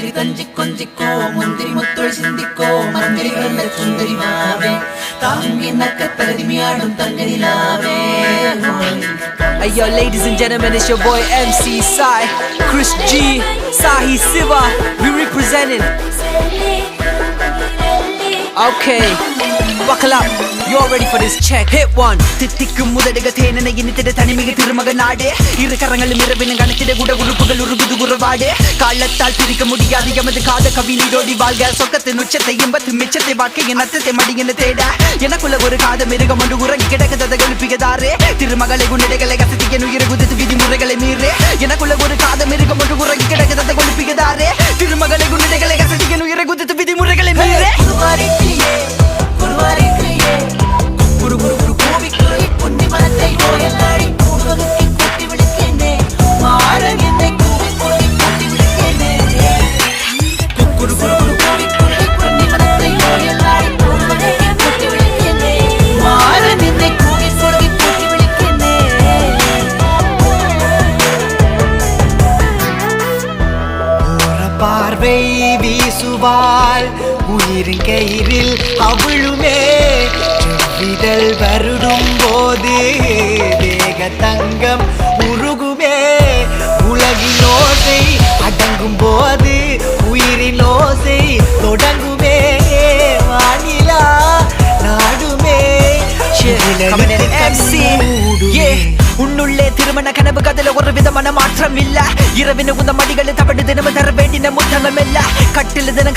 ഇത്തിരി തഞ്ചി കൊഞ്ചിക്കോ മുന്തിരി മുത്തൊഴി ചിന്തിക്കോ മന്തിരി വെള്ള ചുന്ദരി മാവേ താങ്ങി നക്ക തരതിമിയാടും തങ്കരിലാവേ Hey yo, ladies and gentlemen, it's your boy MC Sai, Chris G, Sahi Siva. We representing. Okay, buckle up. You're ready for this check? Hit one. தித்திக்கும் முதடுக தேனனை இனித்திட தனிமிகு திருமக நாடே. இரு கரங்களும் இரவின கணத்திட குட உறுப்புகள் உருகுது உறவாடே. காலத்தால் பிரிக்க முடியாது எமது காத கவினீரோடி வாழ்க. சொக்கத்தின் உச்சத்தை இன்பத்து மிச்சத்தை வாழ்க்கையின் அத்தத்தை மடியின தேட. எனக்குள்ள ஒரு காத மிருகம் ஒன்று உறங்கி கிடக்கதை எழுப்பியதாரே திருமகளை குண்டிடைகளை கசத்திக்க உயிரை பார்வை வீசுவாள் உயிரின் கயிறில் அவளுமே விதழ் வருடும் போது வேக தங்கம் உருகுமே உலகின் ஓசை அடங்கும் போது உயிரின் ஓசை தொடங்குமே வானிலா நாடுமே coming in MC. Yeah. உன்னுள்ளே திருமண கனவு கதல ஒரு விதமான மாற்றம் இல்ல இரவின உந்த மடிகளை தவடு தினமும் தர வேண்டின முத்தமம் இல்ல கட்டில் தினம்